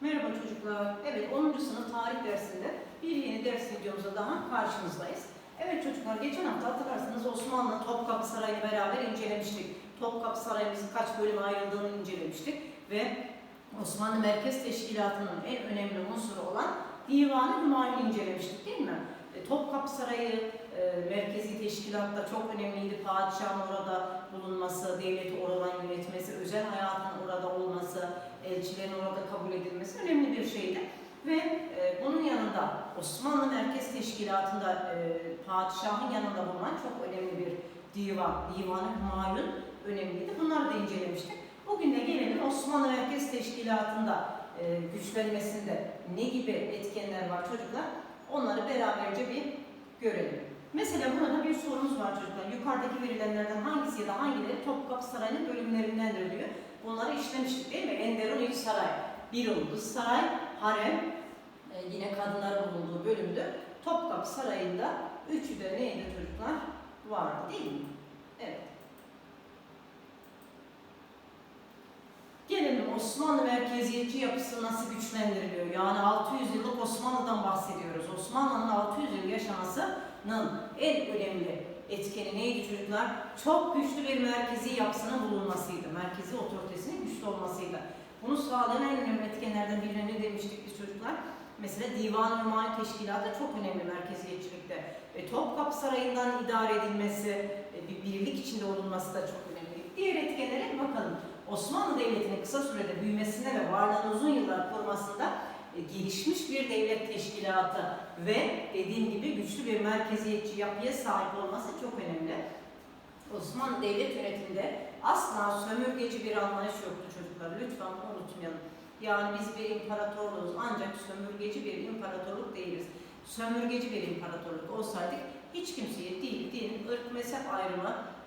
Merhaba çocuklar. Evet 10. sınıf tarih dersinde bir yeni ders videomuzda daha karşınızdayız. Evet çocuklar geçen hafta hatırlarsanız Osmanlı Topkapı Sarayı'nı beraber incelemiştik. Topkapı Sarayımızın kaç bölüme ayrıldığını incelemiştik ve Osmanlı Merkez Teşkilatı'nın en önemli unsuru olan Divan-ı Hümayun'u incelemiştik değil mi? E, Topkapı Sarayı merkezi teşkilatta çok önemliydi. Padişahın orada bulunması, devleti oradan yönetmesi, özel hayatın orada olması, elçilerin orada kabul edilmesi önemli bir şeydi. Ve e, bunun yanında Osmanlı Merkez Teşkilatı'nda e, padişahın yanında bulunan çok önemli bir divan, Divan-ı Hümayun önemliydi. Bunları da incelemiştik. Bugün de gelelim Osmanlı Merkez Teşkilatı'nda e, güçlenmesinde ne gibi etkenler var çocuklar? Onları beraberce bir görelim. Mesela burada bir sorumuz var çocuklar. Yukarıdaki verilenlerden hangisi ya da hangileri Topkapı Sarayı'nın bölümlerindendir diyor. Bunları işlemiştik değil mi? Enderun İl Saray, Biroğlu Saray, Harem, e, yine kadınların bulunduğu bölümdü. Topkapı Sarayı'nda üçü de neydi çocuklar? Vardı değil mi? Evet. Gelelim Osmanlı merkeziyetçi yapısı nasıl güçlendiriliyor? Yani 600 yıllık Osmanlı'dan bahsediyoruz. Osmanlı'nın 600 yıl yaşamasının en önemli etkeni neydi çocuklar? Çok güçlü bir merkezi yapısının bulunmasıydı. Merkezi otoritesinin güçlü olmasıydı. Bunu sağlayan en önemli etkenlerden biri ne demiştik biz çocuklar? Mesela Divan-ı Hümayun Teşkilatı çok önemli merkeziyetçilikte. Ve Topkapı Sarayı'ndan idare edilmesi, e, bir birlik içinde olunması da çok önemli. Diğer etkenlere bakalım. Osmanlı Devleti'nin kısa sürede büyümesine ve varlığını uzun yıllar korumasında gelişmiş bir devlet teşkilatı ve dediğim gibi güçlü bir merkeziyetçi yapıya sahip olması çok önemli. Osmanlı devlet yönetiminde asla sömürgeci bir anlayış yoktu çocuklar. Lütfen unutmayalım. Yani biz bir imparatorluğuz ancak sömürgeci bir imparatorluk değiliz. Sömürgeci bir imparatorluk olsaydık hiç kimseye dil, din, ırk, mezhep ayrımı e,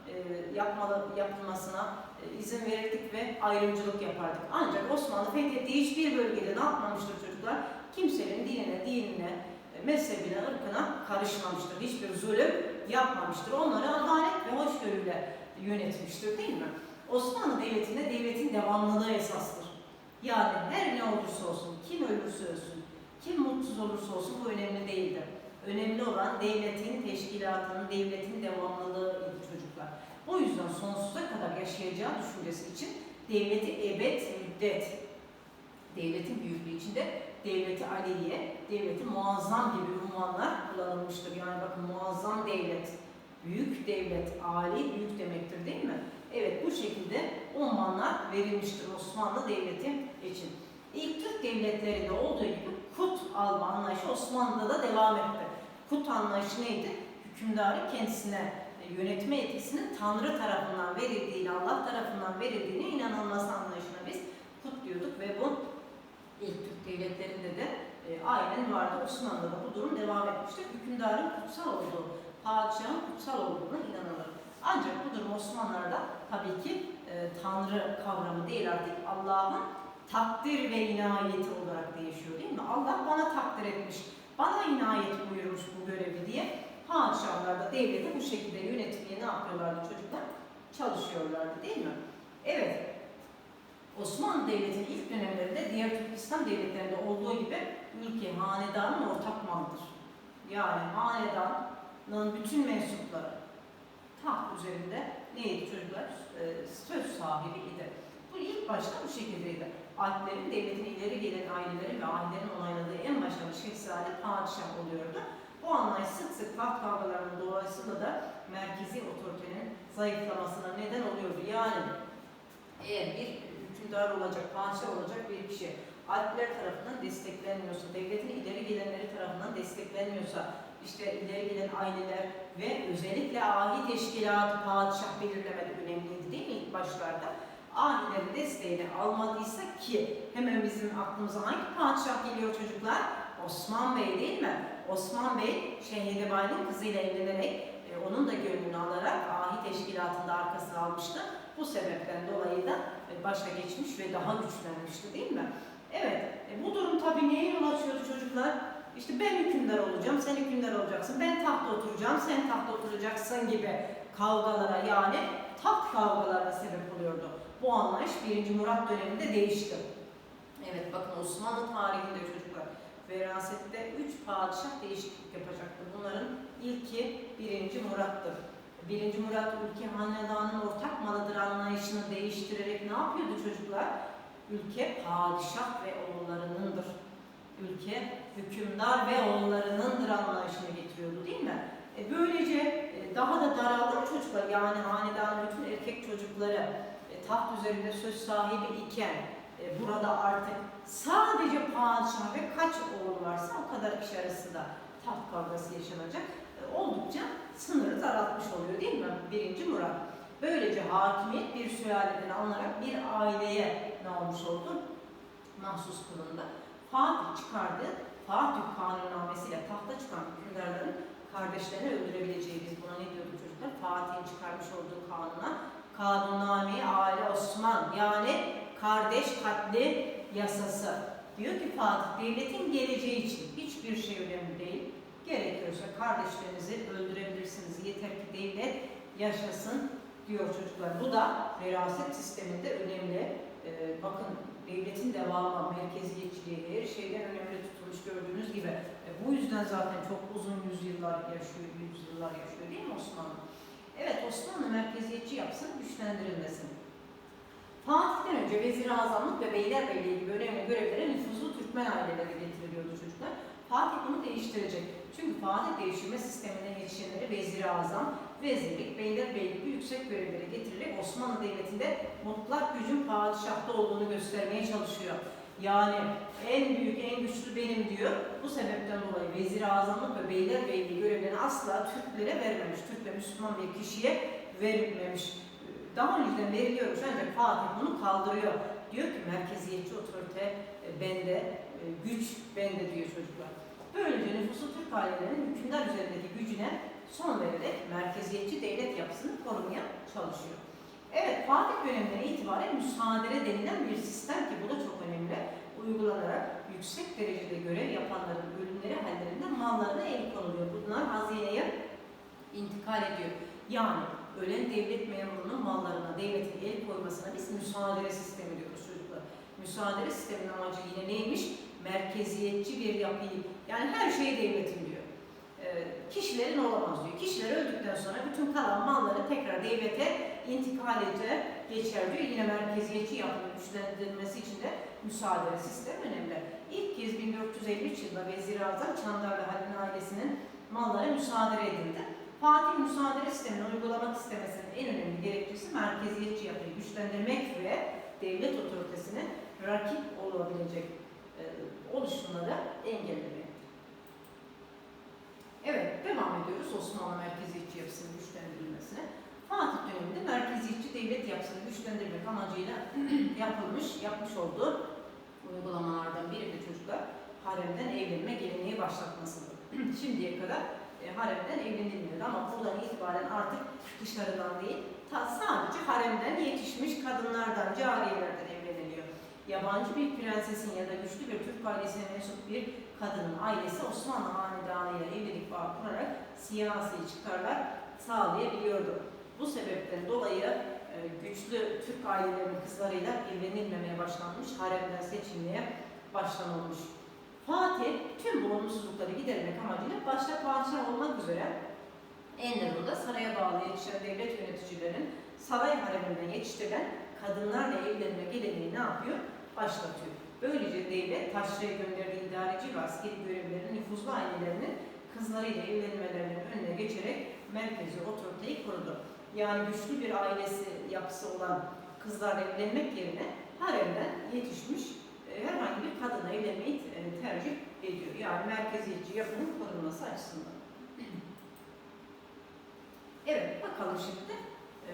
yapmalı, yapılmasına e, izin verirdik ve ayrımcılık yapardık. Ancak Osmanlı fethettiği hiçbir bölgede ne yapmamıştır çocuklar? Kimsenin dinine, dinine, e, mezhebine, ırkına karışmamıştır. Hiçbir zulüm yapmamıştır. Onları adalet ve hoşgörüyle yönetmiştir değil mi? Osmanlı Devleti'nde devletin devamlılığı esastır. Yani her ne olursa olsun, kim ölürse ölsün, kim mutsuz olursa olsun bu önemli değildir. Önemli olan devletin, teşkilatının, devletin devamlılığıydı çocuklar. O yüzden sonsuza kadar yaşayacağı düşüncesi için devleti ebed müddet, devletin büyüklüğü içinde devleti aliye, devleti muazzam gibi unvanlar kullanılmıştır. Yani bakın muazzam devlet, büyük devlet, ali büyük demektir değil mi? Evet bu şekilde unvanlar verilmiştir Osmanlı Devleti için. İlk Türk devletlerinde olduğu gibi kut alma anlayışı Osmanlı'da da devam etti. Kut anlayışı neydi? Hükümdarı kendisine yönetme yetkisinin Tanrı tarafından verildiğini, Allah tarafından verildiğine inanılması anlayışına biz kut diyorduk ve bu ilk Türk devletlerinde de e, aynen vardı. Osmanlı'da bu durum devam etmiştir. Hükümdarın kutsal olduğu, padişahın kutsal olduğuna inanılır. Ancak bu durum Osmanlılar'da tabii ki e, Tanrı kavramı değil artık Allah'ın takdir ve inayeti olarak değişiyor değil mi? Allah bana takdir etmiş, bana inayet buyurmuş bu görevi diye padişahlar da devleti bu şekilde yönetmeye ne yapıyorlardı çocuklar? Çalışıyorlardı değil mi? Evet. Osmanlı Devleti'nin ilk dönemlerinde diğer Türk İslam devletlerinde olduğu gibi ülke hanedanın ortak malıdır. Yani hanedanın bütün mensupları taht üzerinde neydi çocuklar? Ee, söz sahibiydi. Bu ilk başta bu şekildeydi. Alplerin devletin ileri gelen aileleri ve ailelerin onayladığı en başarılı şehzade padişah oluyordu. Bu anlayış sık sık taht kavgalarının dolayısıyla da merkezi otoritenin zayıflamasına neden oluyordu. Yani eğer bir hükümdar olacak, padişah olacak bir kişi Alpler tarafından desteklenmiyorsa, devletin ileri gelenleri tarafından desteklenmiyorsa, işte ileri gelen aileler ve özellikle ahi teşkilatı padişah belirlemede önemliydi değil mi ilk başlarda? Ahilerin desteğini almadıysa ki hemen bizim aklımıza hangi padişah geliyor çocuklar? Osman Bey değil mi? Osman Bey Şehriban'ın kızıyla evlenerek e, onun da gönlünü alarak ahi teşkilatında arkasına almıştı. Bu sebepten dolayı da e, başa geçmiş ve daha güçlenmişti değil mi? Evet, e, bu durum tabii neye yol açıyordu çocuklar? İşte ben hükümdar olacağım, sen hükümdar olacaksın, ben tahta oturacağım, sen tahta oturacaksın gibi kavgalara yani taht kavgalarına sebep oluyordu. Bu anlayış 1. Murat döneminde değişti. Evet bakın Osmanlı tarihinde çocuklar verasette üç padişah değişiklik yapacaktı. Bunların ilki 1. Murat'tır. 1. Murat ülke hanedanın ortak malıdır anlayışını değiştirerek ne yapıyordu çocuklar? Ülke padişah ve oğullarınındır. Ülke hükümdar ve oğullarınındır anlayışını getiriyordu değil mi? E böylece e, daha da daraldı çocuklar? Yani hanedanın bütün erkek çocukları e, taht üzerinde söz sahibi iken e, burada artık sadece padişah ve kaç oğul varsa o kadar kişi arasında taht kavgası yaşanacak. E, oldukça sınırı daraltmış oluyor değil mi? Birinci Murat. Böylece hakimiyet bir sülaleden alınarak bir aileye ne olmuş oldu? Mahsus kılındı. Fatih çıkardı. Fatih kanunnamesiyle tahta çıkan hükümdarların kardeşlerini öldürebileceği biz buna ne diyorduk çocuklar? Fatih'in çıkarmış olduğu kanuna kanunname aile Osman yani kardeş katli yasası. Diyor ki Fatih devletin geleceği için hiçbir şey önemli değil. Gerekiyorsa kardeşlerinizi öldürebilirsiniz. Yeter ki devlet yaşasın diyor çocuklar. Bu da veraset sisteminde önemli. Ee, bakın devletin devamı, merkeziyetçiliği her şeyden önemli tutulmuş gördüğünüz gibi. E, bu yüzden zaten çok uzun yüzyıllar yaşıyor, yüzyıllar yaşıyor değil mi Osmanlı? Evet Osmanlı merkeziyetçi yapsın, güçlendirilmesin. Fatih'ten önce vezir azamlık ve beylerbeyliği gibi önemli görevlere nüfuzlu Türkmen aileleri getiriliyordu çocuklar. Fatih bunu değiştirecek. Çünkü Fatih değiştirme sisteminden yetişenleri vezir azam, vezirlik, beylerbeylik gibi yüksek görevlere getirilerek Osmanlı Devleti'nde mutlak gücün padişahta olduğunu göstermeye çalışıyor. Yani en büyük, en güçlü benim diyor. Bu sebepten dolayı vezir azamlık ve beylerbeyliği görevlerini asla Türklere vermemiş. Türk ve Müslüman bir kişiye verilmemiş. Daha önceden veriliyormuş ancak Fatih bunu kaldırıyor. Diyor ki merkeziyetçi otorite e, bende, e, güç bende diyor çocuklar. Böylece nüfusu Türk ailelerinin hükümdar üzerindeki gücüne son vererek merkeziyetçi devlet yapısını korumaya çalışıyor. Evet, Fatih döneminden itibaren müsaadele denilen bir sistem ki bu da çok önemli. Uygulanarak yüksek derecede görev yapanların ölümleri hallerinde mallarına el konuluyor. Bunlar hazineye intikal ediyor. Yani ölen devlet memurunun mallarına devletin el koymasına biz müsaadele sistemi diyoruz çocuklar. Müsaadele sisteminin amacı yine neymiş? Merkeziyetçi bir yapıyı, yani her şeyi devletin diyor. Ee, kişilerin olamaz diyor. Kişiler öldükten sonra bütün kalan malları tekrar devlete intikal eder, geçer diyor. Yine merkeziyetçi yapının güçlendirilmesi için de müsaade sistemi önemli. İlk kez 1453 yılında Vezir Azam Çandarlı Halil'in ailesinin malları müsaade edildi. Fatih müsaade sistemini uygulamak istemesinin en önemli gerekçesi merkeziyetçi yapıyı güçlendirmek ve devlet otoritesine rakip olabilecek e, oluşumları engellemek. Evet, devam ediyoruz Osmanlı merkeziyetçi yapısının güçlendirilmesine. Fatih döneminde merkeziyetçi devlet yapısını güçlendirmek amacıyla yapılmış, yapmış olduğu uygulamalardan biri de çocuklar haremden evlenme geleneği başlatmasıdır. Şimdiye kadar e, haremden evlenilmiyordu ama buradan itibaren artık dışarıdan değil, ta sadece haremden yetişmiş kadınlardan, cariyelerden evleniliyor. Yabancı bir prensesin ya da güçlü bir Türk ailesine mensup bir kadının ailesi Osmanlı hanedanıyla evlilik bağı kurarak siyasi çıkarlar sağlayabiliyordu. Bu sebepten dolayı e, güçlü Türk ailelerinin kızlarıyla evlenilmemeye başlanmış, haremden seçilmeye başlanılmış. Fatih tüm bu olumsuzlukları gidermek amacıyla başta padişah olmak üzere Enderun'da saraya bağlı yetişen devlet yöneticilerinin saray hareminden yetiştirilen kadınlarla evlenme geleneği ne yapıyor? Başlatıyor. Böylece devlet taşraya gönderdiği idareci ve askeri görevlilerin nüfuzlu ailelerinin kızlarıyla evlenmelerinin önüne geçerek merkezi otoriteyi kurdu. Yani güçlü bir ailesi yapısı olan kızlarla evlenmek yerine haremden yetişmiş herhangi bir kadınla evlenmeyi e, tercih ediyor. Yani merkeziyetçi yapının korunması açısından. Evet, bakalım şimdi. E,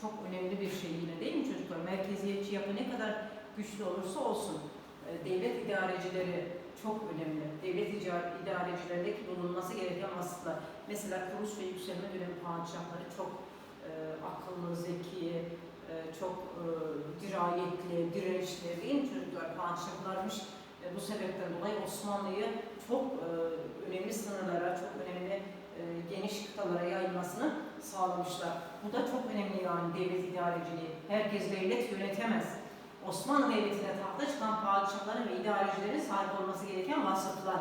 çok önemli bir şey yine değil mi çocuklar? Merkeziyetçi yapı ne kadar güçlü olursa olsun e, devlet idarecileri çok önemli. Devlet idarecilerindeki bulunması gereken vasıflar. Mesela kuruluş ve yükselme dönemi padişahları çok e, akıllı, zeki, e, çok e, dirayetli, dirençli değil mi çocuklar? Padişahlarmış. E, bu sebepten dolayı Osmanlı'yı çok e, önemli sınırlara, çok önemli e, geniş kıtalara yayılmasını sağlamışlar. Bu da çok önemli yani devlet idareciliği. Herkes devlet yönetemez. Osmanlı Devleti'ne tahta çıkan padişahların ve idarecilerin sahip olması gereken vasıflar.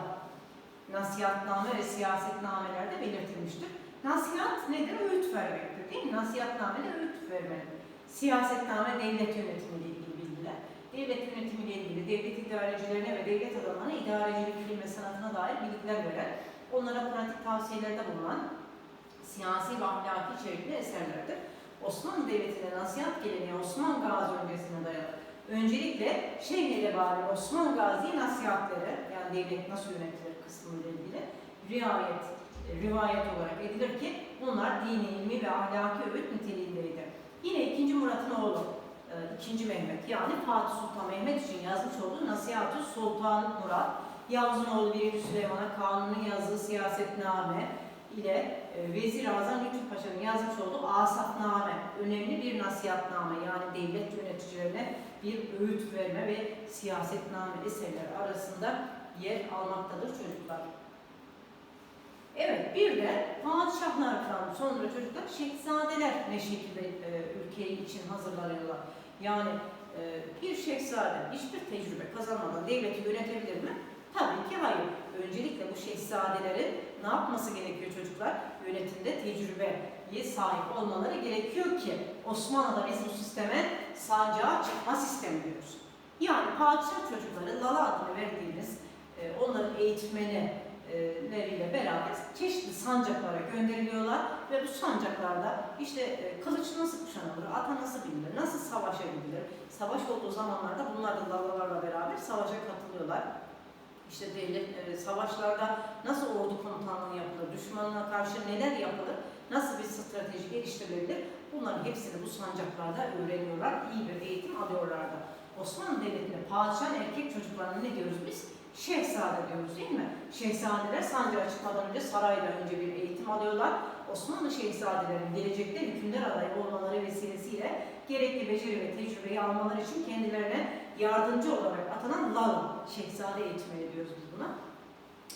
Nasihatname ve siyasetnamelerde belirtilmiştir. Nasihat nedir? Öğüt vermektir değil mi? Nasihatname de öğüt vermek. Siyasetname devlet yönetimiyle ilgili bilgiler. Devlet yönetimiyle ilgili devlet idarecilerine ve devlet adamlarına idarecilik bilim ve sanatına dair bilgiler veren, onlara pratik tavsiyelerde bulunan siyasi ve ahlaki içerikli eserlerdir. Osmanlı Devleti'ne nasihat geleneği Osman Gazi öncesine dayanır. Öncelikle Şeyh Bari Osman Gazi nasihatleri, yani devlet nasıl yönetilir kısmıyla ilgili riayet, e, rivayet olarak edilir ki bunlar dini, ilmi ve ahlaki öğüt niteliğindeydi. Yine 2. Murat'ın oğlu, 2. Mehmet yani Fatih Sultan Mehmet için yazmış olduğu Nasihat-ı Sultan Murat, Yavuz'un oğlu 1. Süleyman'a kanunu yazdığı siyasetname ile e, Vezir Azam Lütfü Paşa'nın yazmış olduğu Asafname, önemli bir nasihatname yani devlet yöneticilerine bir öğüt verme ve siyasetname eserleri arasında yer almaktadır çocuklar. Evet, bir de padişahlardan sonra çocuklar şehzadeler ne şekilde e, ülkeyi için hazırlanıyorlar. Yani e, bir şehzade hiçbir tecrübe kazanmadan devleti yönetebilir mi? Tabii ki hayır. Öncelikle bu şehzadelerin ne yapması gerekiyor çocuklar? Yönetimde tecrübeye sahip olmaları gerekiyor ki Osmanlı'da biz bu sisteme sancağa çıkma sistemi diyoruz. Yani padişah çocukları Lala adını verdiğimiz e, onların eğitmenleriyle beraber çeşitli sancaklara gönderiliyorlar ve bu sancaklarda işte e, kılıç nasıl kuşanılır, ata nasıl binilir, nasıl savaşabilir, savaş olduğu zamanlarda bunlar da lalalarla beraber savaşa katılıyorlar. İşte devlet e, savaşlarda nasıl ordu komutanlığı yapılır, düşmanına karşı neler yapılır, nasıl bir strateji geliştirilebilir, bunların hepsini bu sancaklarda öğreniyorlar, iyi bir eğitim alıyorlardı. Osmanlı Devleti'nde padişahın erkek çocuklarına ne diyoruz biz? Şehzade diyoruz değil mi? Şehzadeler sancağa çıkmadan önce sarayda önce bir eğitim alıyorlar. Osmanlı şehzadelerin gelecekte hükümdar adayı olmaları vesilesiyle gerekli beceri ve tecrübeyi almaları için kendilerine yardımcı olarak atanan Lala, şehzade eğitimi diyoruz biz buna.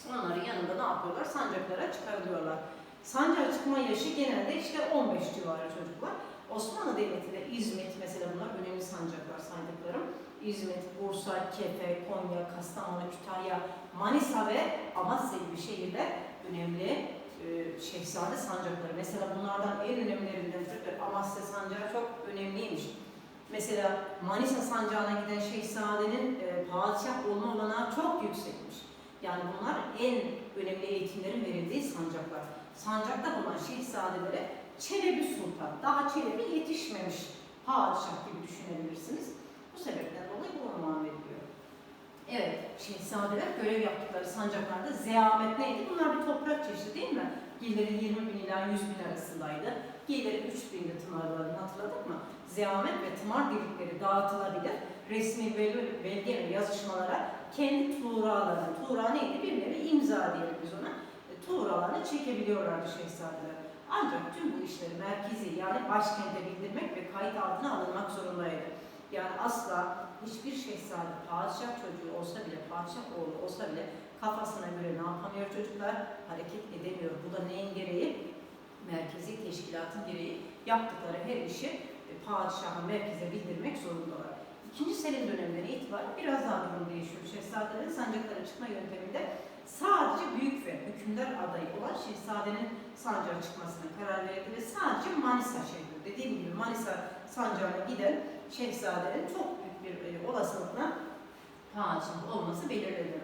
Onların yanında ne yapıyorlar? Sancaklara çıkarılıyorlar. Sancağa çıkma yaşı genelde işte 15 civarı çocuklar. Osmanlı Devleti'nde İzmit, mesela bunlar önemli sancaklar saydıklarım. İzmit, Bursa, Kefe, Konya, Kastamonu, Kütahya, Manisa ve Amasya gibi şehirler önemli e, şehzade sancakları. Mesela bunlardan en önemlilerinden çocuklar Amasya sancağı çok önemliymiş. Mesela Manisa sancağına giden şehzadenin e, padişah olma olanağı çok yüksekmiş. Yani bunlar en önemli eğitimlerin verildiği sancaklar. Sancakta bulunan şehzadelere Çelebi Sultan, daha Çelebi yetişmemiş padişah gibi düşünebilirsiniz. Bu sebepten dolayı bu unvan veriliyor. Evet, şehzadeler görev yaptıkları sancaklarda zeamet neydi? Bunlar bir toprak çeşidi değil mi? Gilleri 20 bin ila 100 bin arasındaydı. Gilleri 3 binde tımarlarını hatırladık mı? Zeamet ve tımar dedikleri dağıtılabilir. Resmi belge, belge ve yazışmalara kendi tuğralarını, tuğra neydi? Bir nevi imza diyelim biz ona. E, tuğralarını çekebiliyorlardı şehzadeler. Ancak tüm bu işleri merkezi yani başkente bildirmek ve kayıt altına alınmak zorundaydı. Yani asla hiçbir şehzade padişah çocuğu olsa bile, padişah oğlu olsa bile kafasına göre ne yapamıyor çocuklar? Hareket edemiyor. Bu da neyin gereği? Merkezi teşkilatın gereği yaptıkları her işi e, padişaha, merkeze bildirmek zorundalar. İkinci Selim döneminden itibaren biraz daha durum değişiyor. Şehzadelerin sancaklara çıkma yönteminde sadece büyük ve hükümdar adayı olan şehzadenin sancağa çıkmasına karar verildi ve sadece Manisa şehri, dediğim gibi Manisa sancağına giden şehzadenin çok büyük bir e, olasılıkla padişah olması belirlenirdi,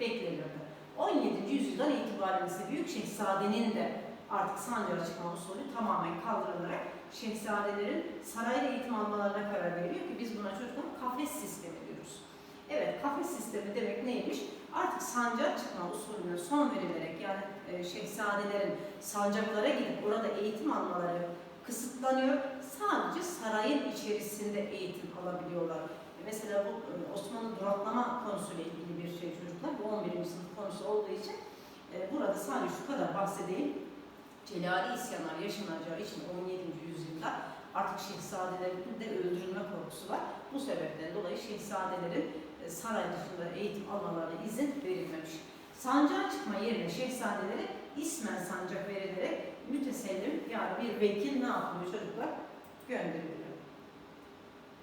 beklenirdi. 17. yüzyıldan itibaren ise büyük şehzadenin de artık sancağa çıkma usulü tamamen kaldırılarak şehzadelerin sarayda eğitim almalarına karar veriliyor ki biz buna çocuklar kafes sistemi diyoruz. Evet, kafes sistemi demek neymiş? Artık sancağa çıkma usulüne son verilerek yani e, şehzadelerin sancaklara gidip orada eğitim almaları kısıtlanıyor. Sadece sarayın içerisinde eğitim alabiliyorlar. Mesela bu e, Osmanlı duraklama konusuyla ilgili bir şey çocuklar. Bu 11. sınıf konusu olduğu için e, burada sadece şu kadar bahsedeyim. Celali isyanlar yaşanacağı için 17. yüzyılda artık şehzadelerin de öldürülme korkusu var. Bu sebepten dolayı şehzadelerin e, saray dışında eğitim almalarına izin verilmemiş. Sancağa çıkma yerine şehzadelere ismen sancak verilerek mütesellim yani bir vekil ne yapıyor çocuklar? Gönderiliyor.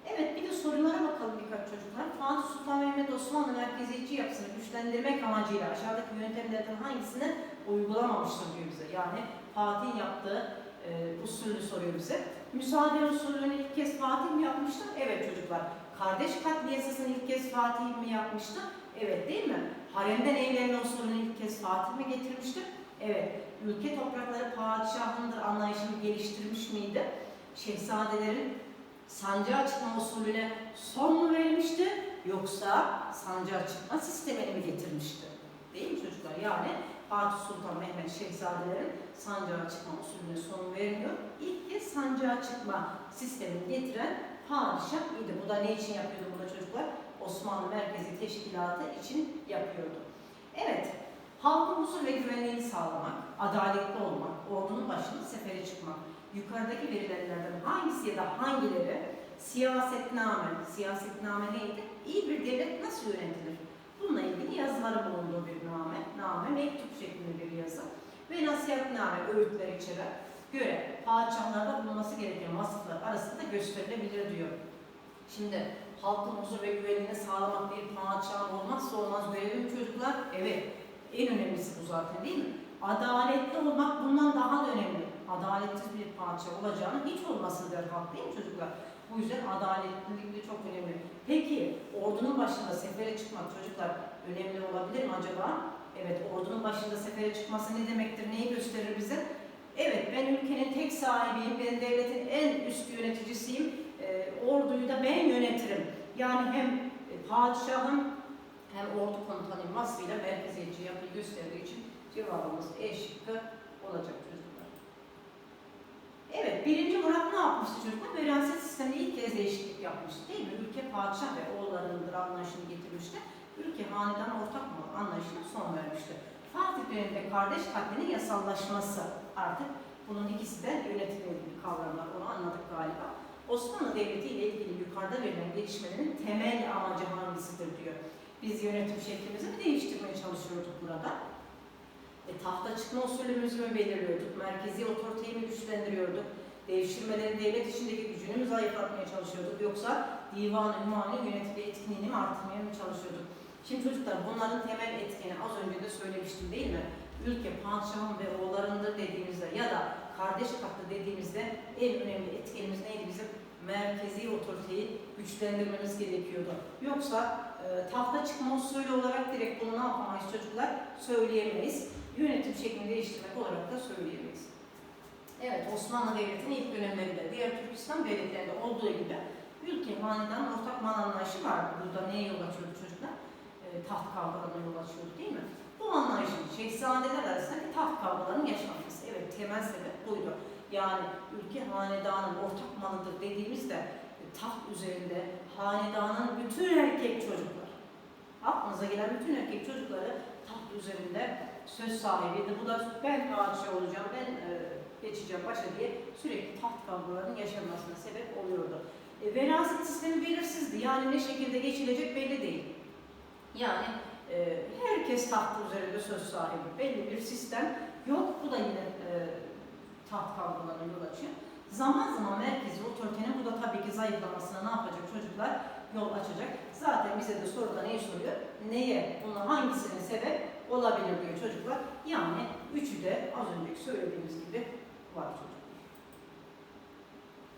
Evet bir de sorulara bakalım birkaç çocuklar. Fatih Sultan Mehmet Osmanlı merkeziyetçi yapısını güçlendirmek amacıyla aşağıdaki yöntemlerden hangisini uygulamamıştır diyor bize. Yani Fatih'in yaptığı e, usulü soruyor bize. Müsaade usulünü ilk kez Fatih mi yapmıştı? Evet çocuklar. Kardeş katli ilk kez Fatih mi yapmıştı? Evet değil mi? Haremden evlenme usulünü ilk kez Fatih mi getirmişti? Evet. Ülke toprakları padişahındır anlayışını geliştirmiş miydi? Şehzadelerin sancağa çıkma usulüne son mu verilmişti? Yoksa sancağa çıkma sistemini mi getirmişti? Değil mi çocuklar? Yani Fatih Sultan Mehmet Şehzadelerin sancağa çıkma usulüne son vermiyor. İlk kez sancağa çıkma sistemini getiren padişah idi. Bu da ne için yapıyordu burada çocuklar? Osmanlı Merkezi Teşkilatı için yapıyordu. Huzur ve güvenliğini sağlamak, adaletli olmak, ordunun başına sefere çıkmak, yukarıdaki verilenlerden hangisi ya da hangileri siyasetname, siyasetname neydi? İyi bir devlet nasıl yönetilir? Bununla ilgili yazıları bulunduğu bir name, name mektup şeklinde bir yazı ve nasihatname, öğütler içeren göre padişahlarda bulunması gereken vasıflar arasında gösterilebilir diyor. Şimdi halkın huzur ve güvenliğini sağlamak bir padişahın olmazsa olmaz görevi çocuklar? Evet. En önemlisi bu zaten değil mi? Adaletli olmak bundan daha da önemli. Adaletsiz bir padişah olacağını hiç olmasın der halk değil mi çocuklar? Bu yüzden adaletlilik de çok önemli. Peki ordunun başında sefere çıkmak çocuklar önemli olabilir mi acaba? Evet ordunun başında sefere çıkması ne demektir? Neyi gösterir bize? Evet ben ülkenin tek sahibiyim, ben devletin en üst yöneticisiyim, e, orduyu da ben yönetirim. Yani hem padişahım hem ordu komutanıyım vasfıyla merkeziyetçi yapıyı gösterdiği için cevabımız E şıkkı olacak çocuklar. Evet, birinci Murat ne yapmıştı çocuklar? Veraset sisteminde ilk kez değişiklik yapmıştı değil mi? Ülke padişah ve oğullarındır anlayışını getirmişti. Ülke hanedan ortak mı anlayışına son vermişti. Fatih döneminde kardeş katlinin yasallaşması artık bunun ikisi de yönetimle kavramlar. Onu anladık galiba. Osmanlı Devleti ile ilgili yukarıda verilen gelişmelerin temel amacı hangisidir diyor. Biz yönetim şeklimizi mi değiştirmeye çalışıyorduk burada? E, tahta çıkma usulümüzü mü belirliyorduk? Merkezi otoriteyi mi güçlendiriyorduk? Devşirmelerin devlet içindeki gücünü mü zayıflatmaya çalışıyorduk? Yoksa divan-ı hümani yönetimde etkinliğini mi artırmaya mı çalışıyorduk? Şimdi çocuklar bunların temel etkeni az önce de söylemiştim değil mi? Ülke padişahın ve oğullarındır dediğimizde ya da kardeş katlı dediğimizde en önemli etkenimiz neydi bizim? Merkezi otoriteyi güçlendirmemiz gerekiyordu. Yoksa e, tahta çıkma usulü olarak direkt bunu ne yapamayız çocuklar? Söyleyemeyiz. Yönetim şeklini değiştirmek olarak da söyleyemeyiz. Evet, Osmanlı Devleti'nin ilk dönemlerinde, diğer Türkistan devletlerinde olduğu gibi ülke hanedan ortak mal anlayışı vardı. Burada neye yol açıyordu çocuklar? E, taht kavgalarına yol açıyordu değil mi? Bu anlayışın şehzadeler arasındaki taht kavgalarının yaşanması. Evet, temel sebep buydu. Yani ülke hanedanın ortak malıdır dediğimizde e, taht üzerinde hanedanın bütün erkek çocuklar, aklınıza gelen bütün erkek çocukları taht üzerinde söz sahibiydi. Bu da ben padişah olacağım, ben e, geçeceğim başa diye sürekli taht kavgalarının yaşanmasına sebep oluyordu. E, veraset sistemi belirsizdi. Yani ne şekilde geçilecek belli değil. Yani e, herkes tahtı üzerinde söz sahibi. Belli bir sistem yok. Bu da yine e, taht kavgalarına yol açıyor. Zaman zaman merkezi otoritenin bu da tabii ki zayıflamasına ne yapacak çocuklar? Yol açacak. Zaten bize de soruda neyi soruyor? Neye, bunun hangisine sebep olabilir diyor çocuklar. Yani üçü de az önceki söylediğimiz gibi var çocuklar.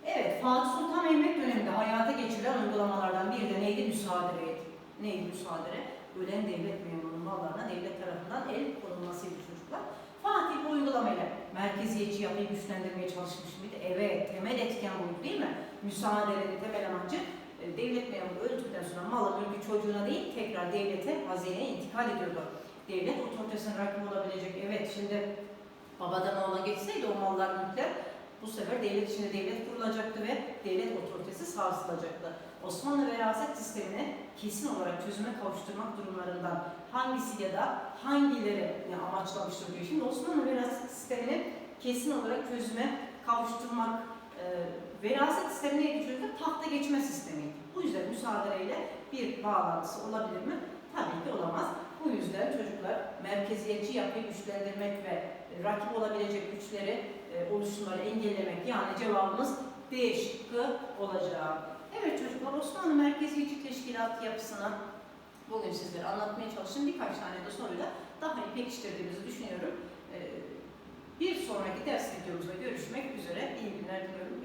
Evet, Fatih Sultan Mehmet döneminde hayata geçirilen uygulamalardan biri de neydi? Müsaadereydi. Neydi müsaadere? Ölen devlet memurunun mallarına devlet tarafından el konulmasıydı çocuklar. Fatih bu uygulamayla merkeziyetçi yapıyı güçlendirmeye çalışmış mıydı? Evet, temel etken buydu değil mi? Müsaadenin temel amacı e, devlet memuru öldükten sonra malı mülkü çocuğuna değil tekrar devlete, hazineye intikal ediyordu. Devlet otoritesine rakip olabilecek. Evet şimdi babadan oğula geçseydi o mallar mülkler bu sefer devlet içinde devlet kurulacaktı ve devlet otoritesi sarsılacaktı. Osmanlı veraset sistemini kesin olarak çözüme kavuşturmak durumlarından hangisi ya da hangileri amaçlamıştır diyor. Şimdi Osmanlı veraset sistemini kesin olarak çözüme kavuşturmak, e, veraset sistemi neydi? Tahta geçme sistemiydi. Bu yüzden müsaadeyle bir bağlantısı olabilir mi? Tabii ki olamaz. Bu yüzden çocuklar merkeziyetçi yapıyı güçlendirmek ve rakip olabilecek güçleri e, oluşumları engellemek yani cevabımız D şıkkı olacak. Evet çocuklar Osmanlı Merkeziyetçi Teşkilatı yapısına bugün sizlere anlatmaya çalıştığım birkaç tane de soruyla daha iyi pekiştirdiğimizi düşünüyorum. Ee, bir sonraki ders videomuzda görüşmek üzere. İyi günler diliyorum.